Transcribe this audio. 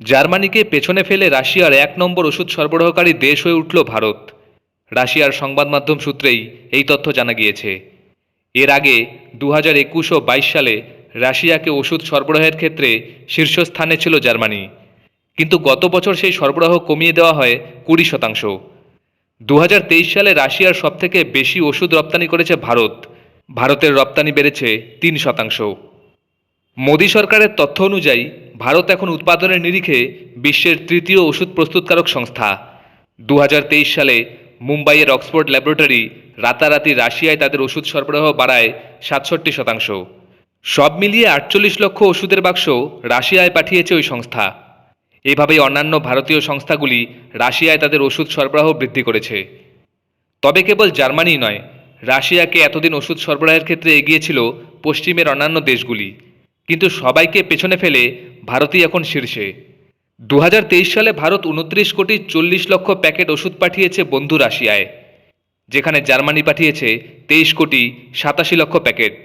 জার্মানিকে পেছনে ফেলে রাশিয়ার এক নম্বর ওষুধ সরবরাহকারী দেশ হয়ে উঠল ভারত। রাশিয়ার সংবাদ মাধ্যম সূত্রেই এই তথ্য জানা গিয়েছে। এর আগে দু হাজার একুশ ও বাইশ সালে রাশিয়াকে ওষুধ সরবরাহের ক্ষেত্রে শীর্ষস্থানে ছিল জার্মানি। কিন্তু গত বছর সেই সরবরাহ কমিয়ে দেওয়া হয় কুড়ি শতাংশ। দু সালে রাশিয়ার সবথেকে বেশি ওষুধ রপ্তানি করেছে ভারত। ভারতের রপ্তানি বেড়েছে তিন শতাংশ। মোদী সরকারের তথ্য অনুযায়ী ভারত এখন উৎপাদনের নিরিখে বিশ্বের তৃতীয় ওষুধ প্রস্তুতকারক সংস্থা। দু হাজার তেইশ সালে মুম্বাইয়ের অক্সফোর্ড ল্যাবরেটরি রাতারাতি রাশিয়ায় তাদের ওষুধ সরবরাহ বাড়ায় সাতষট্টি শতাংশ। সব মিলিয়ে আটচল্লিশ লক্ষ ওষুধের বাক্স রাশিয়ায় পাঠিয়েছে ওই সংস্থা। এভাবেই অন্যান্য ভারতীয় সংস্থাগুলি রাশিয়ায় তাদের ওষুধ সরবরাহ বৃদ্ধি করেছে। তবে কেবল জার্মানি নয়, রাশিয়াকে এতদিন ওষুধ সরবরাহের ক্ষেত্রে এগিয়েছিল পশ্চিমের অন্যান্য দেশগুলি। কিন্তু সবাইকে পেছনে ফেলে ভারতই এখন শীর্ষে। দু হাজার তেইশ সালে ভারত উনত্রিশ কোটি চল্লিশ লক্ষ প্যাকেট ওষুধ পাঠিয়েছে বন্ধু রাশিয়ায়, যেখানে জার্মানি পাঠিয়েছে তেইশ কোটি সাতাশি লক্ষ প্যাকেট।